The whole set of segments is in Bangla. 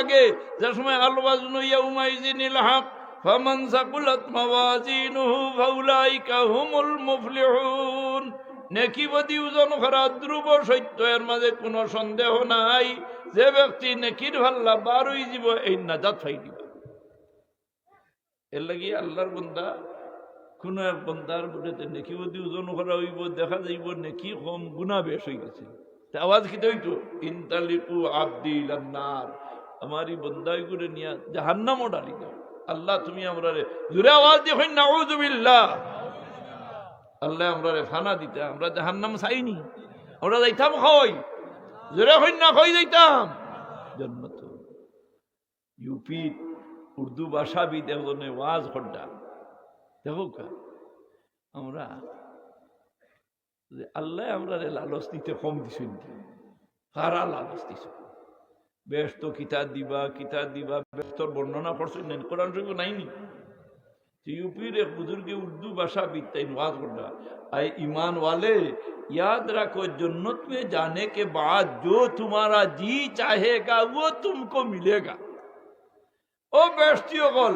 আগে, যে সময় মাওয়াজিনুহু ফাউলাইকা হুমুল মুফলিহুন। ধ্রুব সত্য, এর মাঝে কোনো সন্দেহ নাই। যে ব্যক্তি নেকির ভাল্লা বার হয়ে যাব এই নাজাত ফাই দিবা এর লাগি আল্লাহর বন্দা, কোনো এক বন্দার বুড়েতে নেকি ওজন করা হইব, দেখা যাইব নেকি কম গুণা বেশ হয়ে গেছে আওয়াজ কি হইতো? ইনতালিকু আব্দি লান্নার আমারই বন্দাই করে নিয়া জাহান্নামও ডালি দাও আল্লাহ, তুমি আমরা রে জুড়ে আওয়াজ দিয়ে হই নাউজুবিল্লাহ আল্লাহ আমরা রে ফানা দিতে, আমরা জাহান্নাম চাইনি আমরা যাইতাম হই জোরে হই না হই যাইতাম? জন্মত ইউপি, উর্দু ভাষাবিদ এজনে ওয়াজ খড্ডা দেখো আমরা যে আল্লাহ আমরা রে লালচ দিতে কম দিছেন কারা লালচ দিছ বেশ তো কিতাব দিবা কিতাব দিবা ব্যস্তর বর্ণনা করছেন না কোরআন শরীফ নাইনি यूपी रे बुजुर्ग उर्दू भाषा बीतता नवाज पढ़ा आए ईमान वाले याद रखो जन्नत में जाने के बाद जो तुम्हारा जी चाहेगा वो तुमको मिलेगा ও বেষ্টি অকল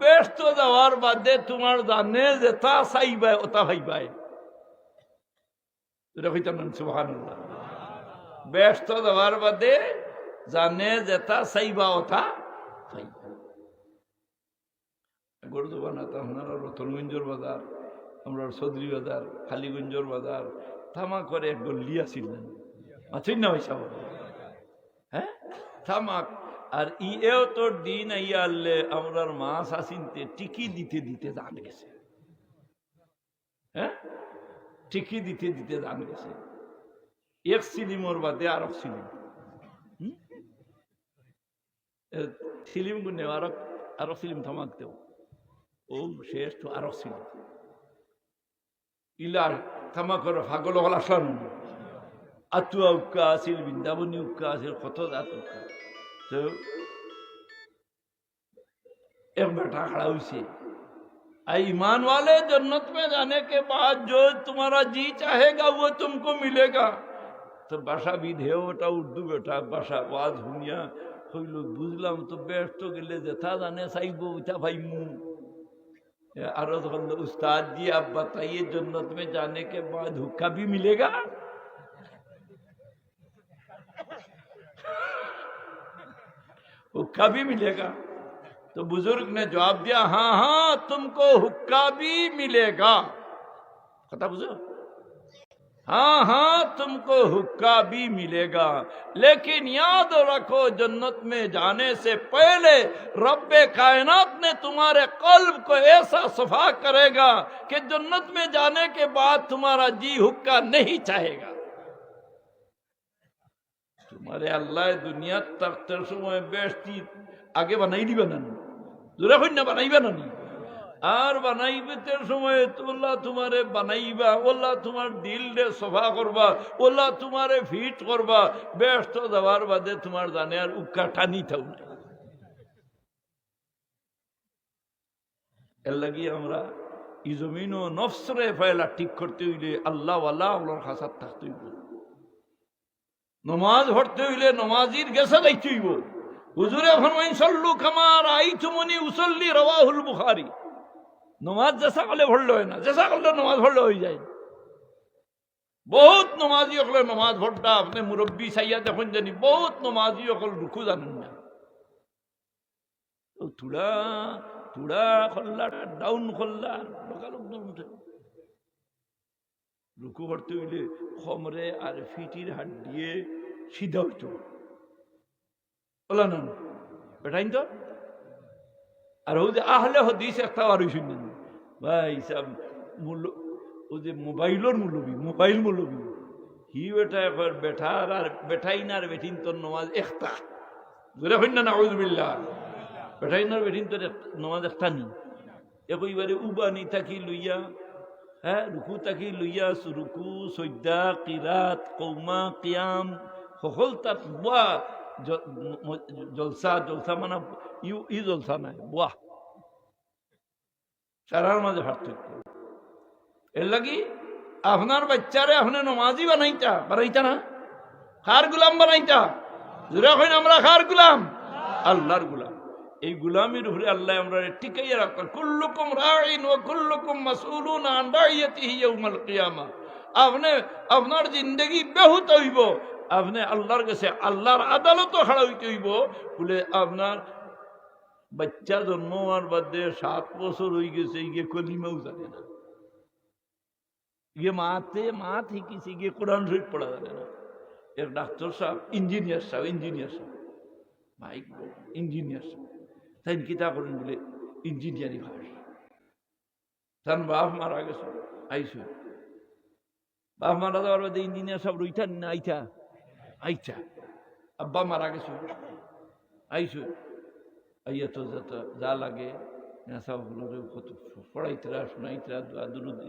ব্যস্ত যাওয়ার বাদে তোমার জানে যেটা চাইবাই ওটা ভাইবাই সুবহানাল্লাহ। ব্যস্ত যাওয়ার বাদে জানে যেটা চাইবা ওটা চাইবা গরু বানাতে আপনারা রতনগঞ্জর বাজার, আমরা সদরি বাজার, খালিগঞ্জর বাজার থামা করে এক গল্লি আসিলেন আছেন না পয়সা হ্যাঁ? থামাক আর ইয়েও তোর দিন আইয়া আনলে আমরার মাছ আসিনতে টিকি দিতে দিতে জান গেছে। হ্যাঁ? ঠিকই দিতে দিতে দান গেছে। এক সিলিমর বাদে আর এক সিলিম। সিলিম গুনে আর আর সিলিম থামাক দেও। ও শেষ তো আর সিলিম। ইলার থামাকর ফাগল হল আসান আতুয়া উক্কা আসিল বৃন্দাবনী উক্কা আসিল, কত দাঁত উক্কা তো, এক বেটা খাড়া হয়েছে ईमान वाले जन्नत में जाने के बाद जो तुम्हारा जी चाहेगा वो तुमको मिलेगा তো বাসা বিধেও ওটা উর্দু বেটা বাসা ওয়াজ হুনিয়া হইল বুঝলাম তো ব্যস্ত গেলে যেথা জানে চাইব ওইটা ভাইমু আরো ধরল उस्ताद जी आप बताइए जन्नत में जाने के बाद हुक्का भी मिलेगा हुक्का भी मिलेगा तो बुज़ुर्ग ने जवाब दिया हाँ हाँ तुमको हुक्का भी मिलेगा। पता बुझो हाँ हाँ तुमको हुक्का भी मिलेगा। लेकिन याद रखो, जन्नत में जाने से पहले रब्बे कायनात ने तुम्हारे कल्ब को ऐसा सफ़ा करेगा कि जन्नत में जाने के बाद तुम्हारा जी हुक्का नहीं चाहेगा। तुम्हारे अल्लाह दुनिया तक समय बेस्ती आगे बनाई नहीं बनानी। জোরে না বানাইবে না আর বানাইবে সময় ওল্লা তোমারে বানাইবা ওল্লা তোমার দিল রে সফা করবা ওল্লা তোমারে ফিট করবা, ব্যস্ত যাওয়ার বাদে তোমার জানে আর উক্কা টানি থাও না এর লাগি আমরা ই জমিন ও নফসরে ফয়লা ঠিক করতে হইলে আল্লাহ আল্লাহ আল্লাহর খাসার থাকতে হইব। নমাজ পড়তে হইলে নমাজির গেছে যাইতে হইব। হুজুরে ফরমাইন, সল্লু খামার আই তুমনি উসল্লি রওয়াহুল বুখারী। নমাজ জেসা করলে ভরলে হয় না, জেসা করলে নমাজ ভরলে হয়ে যায়। বহুত নমাজি অকলে নমাজ ভরটা আপনি মুরব্বী সাইয়া দেখুন জানি, বহুত নমাজি অকল রুকু জানেন না। তুড়া তুড়া খল্লা, ডাউন খল্লা রুকু ভরতে হইলে খমরে আর ফিটির হাত দিয়ে সিধা হইতো বলা না বেটাইন তো আর ও যে আহলে হদিস একটা আর শুনলেন ভাই মূল্য ও যে মোবাইলের মূল্যবী মোবাইল মূল্যবী হি বেটা এবার বেঠার আর বেঠাইন আর বেঠিন তোর নমাজ একটা ধরে হইন না নাউজবিল্লা বেঠাইন আর বেঠিন তোর নমাজ একটা নি একইবারে উবানি থাকি লইয়া হ্যাঁ রুকু থাকি লইয়া রুকু সৈদা কিরাত কৌমা কিয়াম সকল তাত জলসা জলসা মানে ইউ ই জলসা নাই বাহ সারার মাঝে পার্থক্য। এর লাগি আপনার বাচ্চারে আপনি নমাজি বানাইতা বানাইতা না? কার গুলাম বানাইতা? জোরে হইন আমরা কার গুলাম? আল্লাহর গুলাম। এই গুলামির উপরে আল্লাহ আমরা টিকাইয়া রাখবেন কুল্লুকুম রাইন ও কুল্লুকুম মাসউলুন আন রাইয়াতিহি ইয়াউমাল কিয়ামা। আপনি, আপনার জিন্দগি বেহুত হইব। আপনি আল্লাহর কাছে, আল্লাহর আদালত খাড়া হইতে হইব। বলে আপনার বাচ্চা জন্ম হওয়ার বাদে সাত বছর হয়ে গেছে, গিয়ে কলিমাও জানে না। গিয়ে মাতে, মা শিকিছে গিয়ে কোরআন শরীফ পড়া জানে না। এক ডাক্তার সাহেব, ইঞ্জিনিয়ার সাহেব ইঞ্জিনিয়ার সাহেব। ভাই, ইঞ্জিনিয়ার সাহেব। তাই কিতা করেন বলে, ইঞ্জিনিয়ারিং ভাস তার বাপ মারা গেছে। আইসু। বাপ মারা যাওয়ার বাদে ইঞ্জিনিয়ার সাহেব রইতা না, আইতা। আইতা আব্বা মারা গেছে। আইসু আইয়া তো যত যা লাগে সবগুলো কত পড়াইতরা শোনাইতরা, দোয়া দুরুদ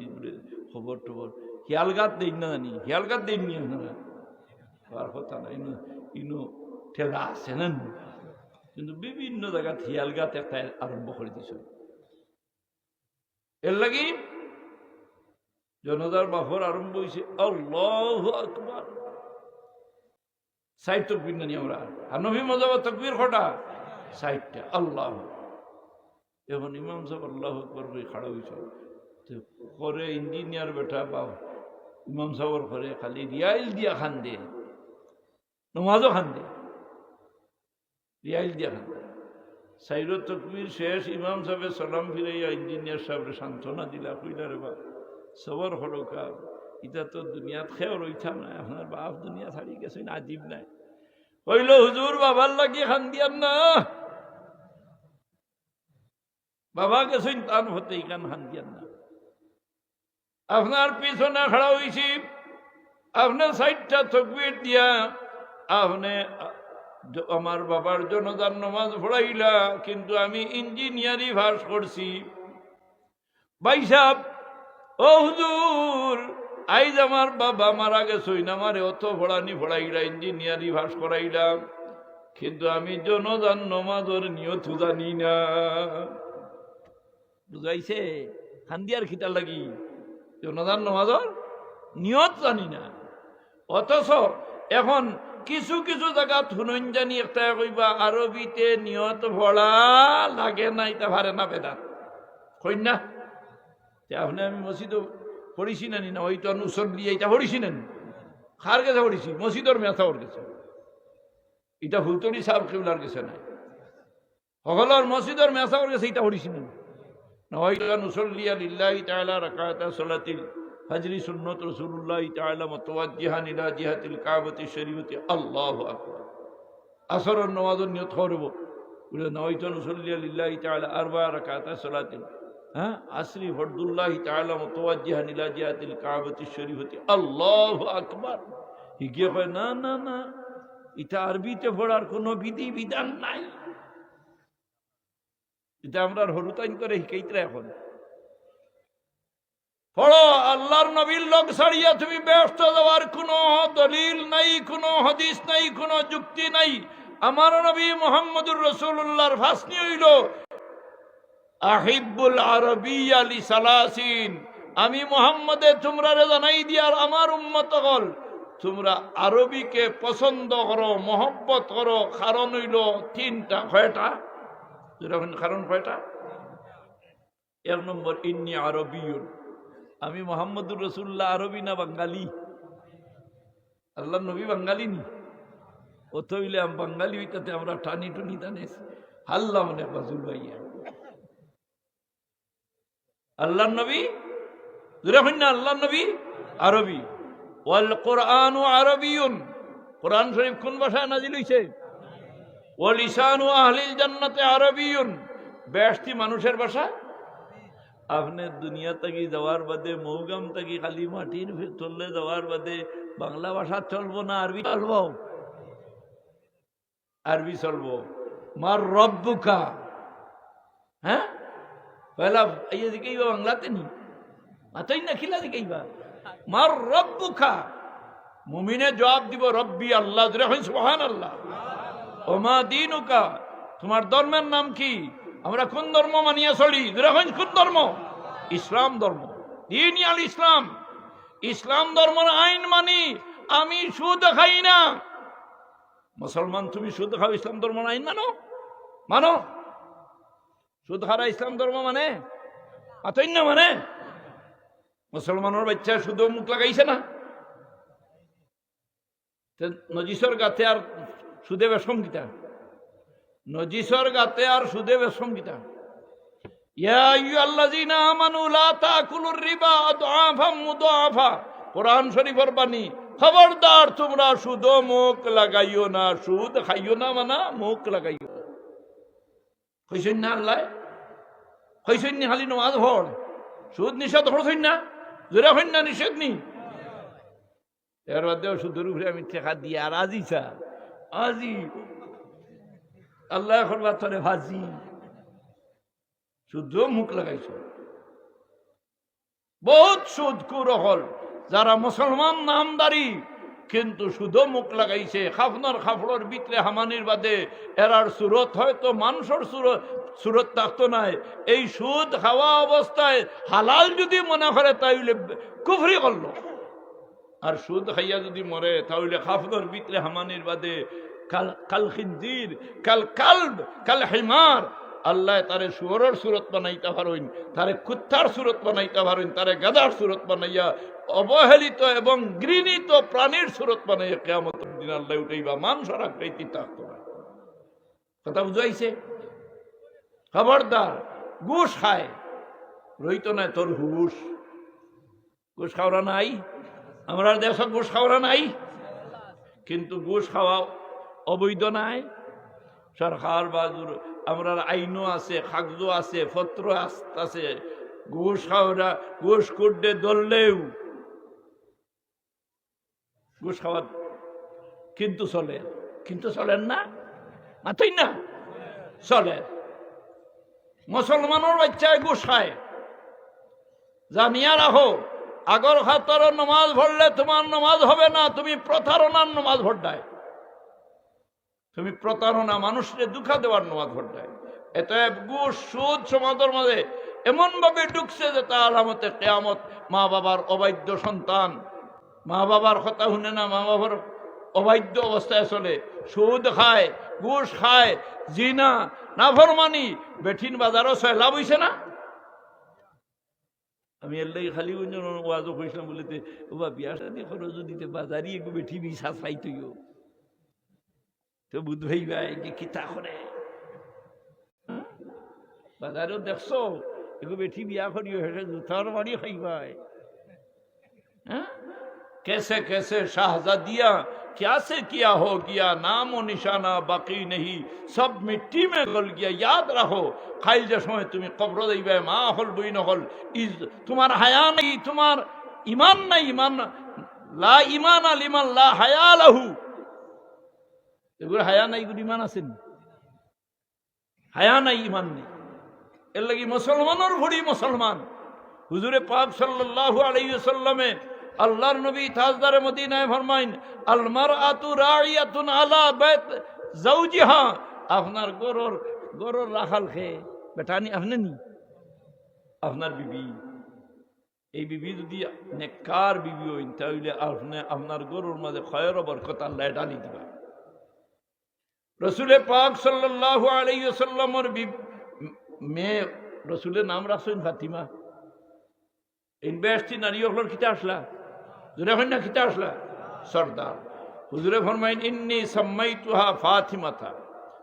খবর টবর। হিয়ালগাত দেন না জানি হিয়ালগাত দেন নি আপনারা কথা না ইনু ইনু ঠেলা আছে না কিন্তু বিভিন্ন জায়গাত হিয়ালগাত একটা আরম্ভ করে দিছ। এর লাগি জনতার বাফর আরম্ভ হয়েছে আল্লাহ আকবার সাইড তকবির নানি আমরা। আর নবী মজাবা তকবির কটা? সাইডটা আল্লাহ এখন ইমাম সাহেব আল্লাহ আকবর করে খাড়া হয়েছে, তো করে ইঞ্জিনিয়ার বেটা বা ইমাম সাহেবর ঘরে খালি রিয়াইল দিয়া খান দে। নমাজও খান দে। রিয়াইল দিয়া খান দে। সাইর তকবির শেষ, ইমাম সাহেবের সালাম ফিরাইয়া ইঞ্জিনিয়ার সাহেবের সান্ত্বনা দিলা, কইলা রে বা সবর হলো কা ইটা তো দুনিয়াত খেয়ে রইতাম না, আপনার বাপ দুনিয়া ছাড়ি গেছে আজীব নাই। কইল, হুজুর, বাবার লাগি খান দিয়ান না। বাবা গেছেন তান হতে ইকান খান দিয়ান না। আপনার পিছনে খাড়া হয়েছি আপনার সাইডটা তকবির দিয়া আপনি, আমার বাবার জনতার নমাজ পড়াইলা, কিন্তু আমি ইঞ্জিনিয়ারি ভাস করছি। ভাই সাহ ও হুজুর আইজ আমার বাবা মারা গেছই না আমারে অত পড়ানি পড়াইলা ইঞ্জিনিয়ারি ভাস করাইলাম। কিন্তু আমি জনদান নমাজর নিয়ত জানি না। বুঝাইছে? খান্দিয়ার খিটার লাগি। জনদান নমাজর নিয়ত জানি না। অথচ এখন কিছু কিছু জায়গা থুনন জানি, একটা কইবা, আরবিতে নিয়ত ভরা লাগে না এটা ভারে না বেদাত। কন্যা আপনি আমি মসজিদও পড়িছি না নি? ওই তো অনুসরলি এইটা পড়িছি না খার গেছে পড়িছি? মসজিদর মেথা ওর গেছে এটা হুলতরি সাহেব কেবলার গেছে না সকলের মসজিদর মেথা ওর গেছে এটা পড়িছি না না। ওই তো অনুসরলি আলিল্লাহি তাআলা রাকাতা সালাতিল ফজরি সুন্নত রাসূলুল্লাহ তাআলা মুতাওয়াজ্জিহান ইলা জিহাতিল কাবাতি শরীফতি। আল্লাহু আকবার। আসরের নামাজের নিয়ত করব। বলে নয়তো অনুসরলি আলিল্লাহি তাআলা আরবা রাকাতা সালাতিল। হ্যাঁ? আসরি ফরদুল্লাহ তাআলা মুতাওয়াজ্জিহান ইলা জিহাতিল কাবাতি শরীফতি। আল্লাহু আকবার। হিগিয়ে কয়, না না না, এটা আরবিতে পড়ার কোনো বিধি বিধান নাই। এটা আমরা হরুতাইন করে শিখাইতে এখন পড়ো, আল্লাহর নবীর লোক ছাড়িয়া তুমি ব্যস্ত দেওয়ার কোনো দলিল নাই, কোনো হদিস নাই, কোনো যুক্তি নাই। আমার নবী মোহাম্মদুর রসুল্লাহর ফাঁসনি হইল আহিবুল আরবি আলী সালাসিন আমি মোহাম্মদে তোমরা জানাই দিয়ার আমার উম্মত হল তোমরা আরবিকে পছন্দ করো, মহব্বত করো, কারণ হইল তিনটা, কয়টা? যেরকম কারণ কয়টা? এক নম্বর, ইন্নি আরবিউন আমি মোহাম্মদুর রসুল্লাহ আরবি না বাঙালি? আল্লাহ নবী বাঙালি নি? ও তো হইলে বাঙালি হইতাতে আমরা টানি টুনি টানে হাল্লা মনে বাজুল ভাইয়া। আল্লাহ নবী? দুরাফিন না আল্লাহ নবী? আরবি। ওয়াল কোরআন আরবিউন কোরআন শরীফ কোন ভাষায় নাজিল হইছে? ওয়াল ইসানু আহলিল জান্নাতে আরবিউন বেশটি মানুষের ভাষা? আপনি দুনিয়া থেকে যাওয়ার বাদে, মৌগাম থেকে খালি মাটির চললে যাওয়ার বাদে, বাংলা ভাষা চলবো না, আরবি চলবো? আরবি চলবো। মার রব্বুকা। হ্যাঁ? পয়লা এই দিকেইবা বাংলাতে নি মাতই না খিলা দিকেইবা মার রব্বুকা মুমিনে জবাব দিব রব্বি আল্লাহ সুবহান আল্লাহ ওমা দিনুকা তোমার ধর্মের নাম কি আমরা কোন ধর্ম মানিয়া চলি দেখুন কোন ধর্ম ইসলাম ধর্ম দিন আল ইসলাম ইসলাম ধর্মের আইন মানি আমি সুদ খাই না মুসলমান তুমি সুদ খাও ইসলাম ধর্ম আইন মানো মানো সুদ খারা ইসলাম ধর্ম মানে? আতই না মানে? মুসলমানের বাচ্চা শুধু মুখ লাগাইছে না। নজিসর গাতে আর সুদে বেশম গীতা নজিসর গাতে আর সুদে বেশম গীতা খবরদার, তোমরা সুদ মুখ লাগাইও না, সুদ খাইও না মানা, মুখ লাগাইও। কইছেন না আল্লাহ? নি খালি নমাজ ভর সুদ নিষেধ হরছেন না জোরে হইন না নিষেধ নি এর বাদেও সুদের উপরে আমি টেকা দিয়ে আর আজি চা আজি আল্লাহ এখন বাতরে ভাজি শুদ্ধ মুখ লাগাইছ বহুত সুদ কুরহল যারা মুসলমান নামদারি কিন্তু শুধু মুখ লাগাইছে। খাফনার খাফড়র ভিতরে হামানির বাদে এরার সুরত হয়তো, মানুষের সুরত সুরত থাকতো নাই। এই সুদ খাওয়া অবস্থায় হালাল যদি মনে করে তাইলে কুফরি করল। আর সুদ খাইয়া যদি মরে তাহলে খাফনার ভিতরে হামানির বাদে কাল কাল খিন্দির কাল কালব, কাল হিমার। আল্লাহ তারে শুয়রের সুরত বানাইতে পারেন, তারে কুত্তার সুরত বানাইতে পারেন, তারে গাদার সুরত বানাইয়া অবহেলিত এবং ঘৃণিত প্রাণীর সুরত বানাইয়া কেমন দিন আল্লাহ উঠাইবা মানুষের আকৃতি থাকতো না কথা বুঝাইছে? খবরদার, ঘুষ খায়। রইত না তোর হুশ। ঘুষ খাওয়া নাই? আমরা দেশত ঘুষ খাওয়া নাই? কিন্তু ঘুষ খাওয়া অবৈধ নাই? সরকার বাজুর আমরা আইনও আছে কাগজও আছে পত্র আছে। ঘুষ খাওয়া ঘুষ করতে ধরলেও ঘুষ খাওয়া কিন্তু চলে। কিন্তু চলেন না? মাতই না? চলে। মুসলমানের বাচ্চায় ঘুষ খায়। জানিয়া রাখো, আগর খাতর নমাজ ভরলে তোমার নমাজ হবে না, তুমি প্রতারণার নমাজ ভরডায় তুমি প্রতারণা মানুষকে দুঃখা দেওয়ার নমাজ ভরডায় এত ঘুষ, সুদ সমাজের মাঝে এমন ভাবে ঢুকছে যে তার আলামতে কেয়ামত মা বাবার অবাধ্য সন্তান মা বাবার কথা শুনে না মা বাবার অবাধ্য অবস্থায় চলে। সুদ খায়, ঘুষ খায়, জিনা, নাফরমানি, বেঠিন বাজারও ছয়, লাভ হইছে না? আমি এর লাগে খালি ওয়াজও কইছিলাম বলিতে ওবা বিয়া শাদি করো যদি বাজারি একটু বেঠি বিশা চাই তুইও তো বুধ ভাই ভাই কিতা করে? বাজারেও দেখছ এগো বেঠি বিয়া করিও, হেঁটে জুতার বাড়ি খাইবাই হ্যাঁ कैसे कैसे शाहजादियां क्या से किया हो गया नाम व निशाना बाकी नहीं सब मिट्टी में गल गया याद रहो খাইল যে সময় তুমি কবর দিবে মা হল বই নহল ইজ তোমার হায়া নেই তোমার ইমান নাই ইমান লা ইমান আল ইমান লা হায়া লাহু এগুলো হায়া নাই এগুলো ইমান আছেন হায়া নাই ইমান নেই এর লাগি মুসলমানের ভরি মুসলমান হুজুরে পাক সাল্লাল্লাহু আলাইহি সাল্লামে আল্লাহর নবী তাজদারে মদিনায় ফরমাইন আল মারআতু রাইয়াতুন আলা বাইত জাওজিহা আপনার গরুর গরুর রাখাল খেয়ে বেটানি আপনি নি? আপনার বিবি। এই বিবি যদি নেকার বিবি হইন তাহলে আপনি, আপনার গরুর মাঝে খয়ের বরকত আল্লাহ ডালি দিবা। রসুলে পাক সাল্লাল্লাহু আলাইহি সাল্লামের মেয়ে, রসুলের নাম রাখছেন ফাতিমা। ইনভেস্টি নারী হলোর কিতা আসলা। জুড়ে হইন না কিতা আসলা? সর্দার। হুজুরে ফরমাইন, ইন্নি সাম্মাইতুহা ফাতিমাতা,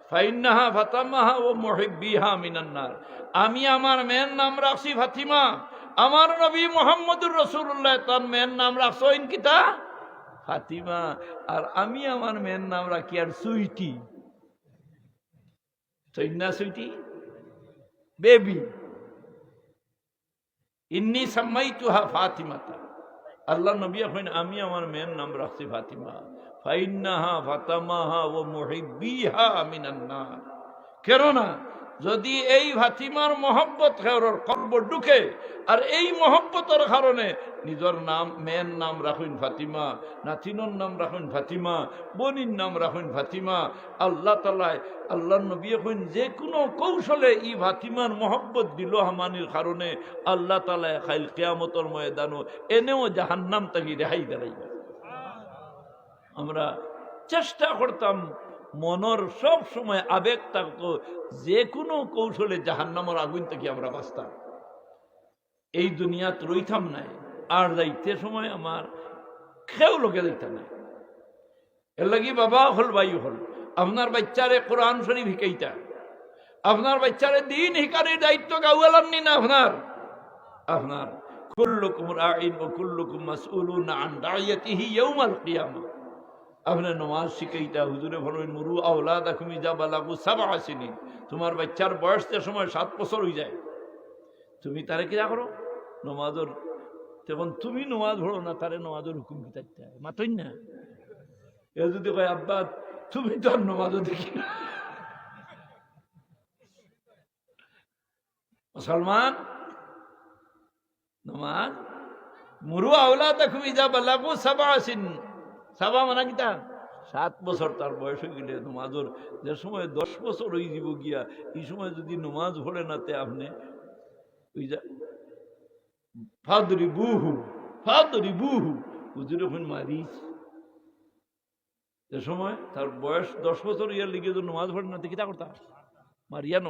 ফাইন্নাহা ফাতামাহা ও মুহিব্বিহা মিনান্নার। আমি আমার মেয়ের নাম রাখছি ফাতিমা। আমার নবী মোহাম্মদুর রসুল্লাহ তার মেয়ের নাম রাখছেন কিতা ফাতিমা। আর আমি আমার মেয়ের নাম রাখি আর সুইটি। সৈন্যা সুইটি? বেবি। ইন্নি সাম্মাইতুহা ফাতিমাতা। আল্লাহ নবী এখন আমি আমার মেয়ের নাম রাখছি ফাতিমা। ফাইন্নাহা ফাতামাহা ও মুহিব্বিহা কেন কেননা যদি এই ফাতিমার মহব্বত খেরর কল্প ঢুকে, আর এই মহব্বতের কারণে নিজের নাম, মেয়ের নাম রাখুন ফাতিমা, নাতিনর নাম রাখুন ফাতিমা, বনির নাম রাখুন ফাতিমা, আল্লাহ তালায় আল্লাহ নবী এখন যে কোনো কৌশলে ই ফাতিমার মহব্বত দিল হামানির কারণে, আল্লাহ তালায় খাইল কেয়ামতর ময়দানো এনেও জাহান্নাম তাকে রেহাই দাঁড়াইবে আমরা চেষ্টা করতাম মনর সব সময় আবেগ থাকতো যে কোনো কৌশলে জাহান্নামর আগুন থেকে আমরা বাঁচতাম। এই দুনিয়াত রইতাম নাই, আর যাইতে সময় আমার খেও লোকে যাইতাম নাই। এর লাগি বাবা হল বাই হল, আপনার বাচ্চারে কোরআন শরীফ শিকাইতা, আপনার বাচ্চারে দিন শিকারের দায়িত্ব গাউয়ালাননি না আপনার? আপনার, কুল্লুকুম রাইন ও কুল্লুকুম মাসউলুন আন রাইয়াতিহি ইয়াউমাল কিয়ামা। আপনার নমাজ শিখাইতা, হুজুরে বলেন মুরু আওলাদ আকুমি যা বালাগু সাবা আসেনি তোমার বাচ্চার বয়স যে সময় সাত বছর হয়ে যায়। তুমি তারে কি করো? নমাজর তখন তুমি নমাজ ভরো না, তারে নমাজের হুকুম কি থাকতে হয়? মাতই না। এ যদি কয়, আব্বা, তুমি তো আর নমাজও দেখি মুসলমান, নমাজ মুরু আওলা দেখুম ইজা বালাগু সাবা আসিন সাবা মানা কিতা? সাত বছর তার বয়স হয়ে গেলে নমাজর যে সময় দশ বছর হয়ে যাব গিয়া, এই সময় যদি নমাজ ভরে না তে আপনি ওই যা। ফাদরি বুহু ফাদরি বুহু হুজুর এখন মারিস যে সময় তার বয়স দশ বছর ইয়ার লিগে তো নমাজ পড়ে না দেখি তা করতা মারিয়া ন।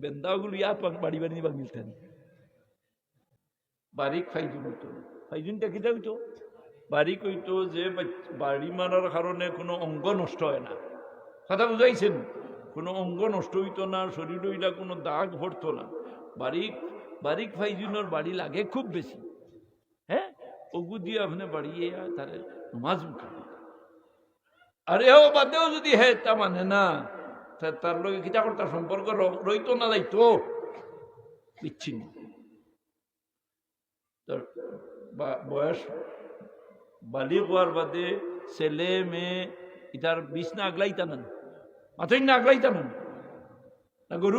বেন্দাগুলো ইয়া বাড়ি বাড়ি নিবা মিলতেন বারিক ফাইজুন হইতো ফাইজুনটা কিতা হইতো বারিক হইতো যে বাড়ি মারার কারণে কোনো অঙ্গ নষ্ট হয় না। কথা বুঝাইছেন? কোনো অঙ্গ নষ্ট হইতো না, শরীর হইলা কোনো দাগ ভরতো না। বারিক বারিক ফাইজুনের বাড়ি লাগে খুব বেশি। হ্যাঁ? ওগু দিয়ে আপনি বাড়িয়ে তারে নমাজ মুখা আরে ও বাদেও যদি হে, তা মানে না। তার লগে কিতা করতার সম্পর্ক রইতো না যাইতো বিচ্ছিন্ন। বয়স বালিক হওয়ার বাদে ছেলে, মেয়ে ইতার বিছনা আগলাইতা না মাথায় না আগলাইতা না না গরু